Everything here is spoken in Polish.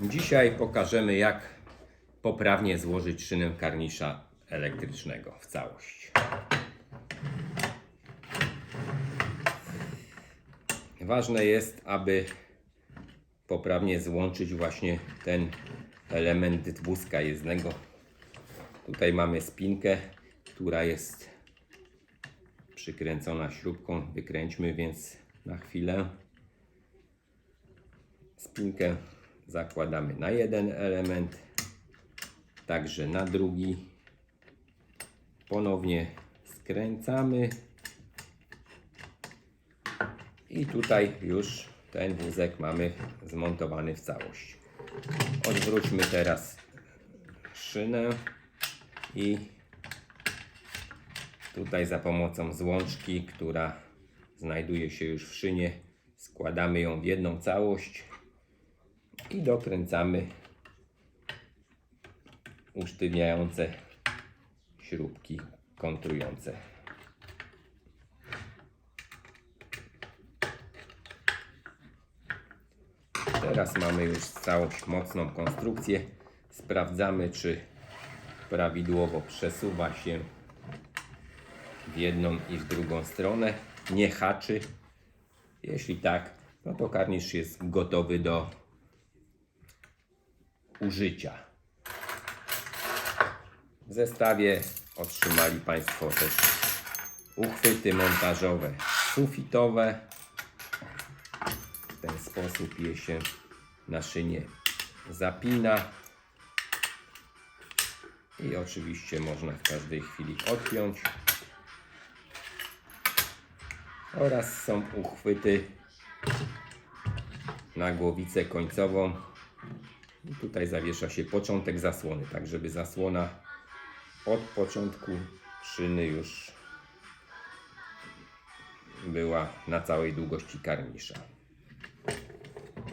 Dzisiaj pokażemy jak poprawnie złożyć szynę karnisza elektrycznego w całość. Ważne jest, aby poprawnie złączyć właśnie ten element wózka jezdnego. Tutaj mamy spinkę, która jest przykręcona śrubką. Wykręćmy więc na chwilę. Spinkę zakładamy na jeden element, także na drugi. Ponownie skręcamy. I tutaj już ten wózek mamy zmontowany w całość. Odwróćmy teraz szynę i tutaj za pomocą złączki, która znajduje się już w szynie, składamy ją w jedną całość i dokręcamy usztywniające śrubki kontrujące. Teraz mamy już całość mocną konstrukcję. Sprawdzamy, czy prawidłowo przesuwa się w jedną i w drugą stronę. Nie haczy. Jeśli tak, no to karnisz jest gotowy do użycia. W zestawie otrzymali Państwo też uchwyty montażowe sufitowe. W ten sposób je się na szynie zapina. I oczywiście można w każdej chwili odpiąć. Oraz są uchwyty na głowicę końcową. I tutaj zawiesza się początek zasłony, tak żeby zasłona od początku szyny już była na całej długości karnisza.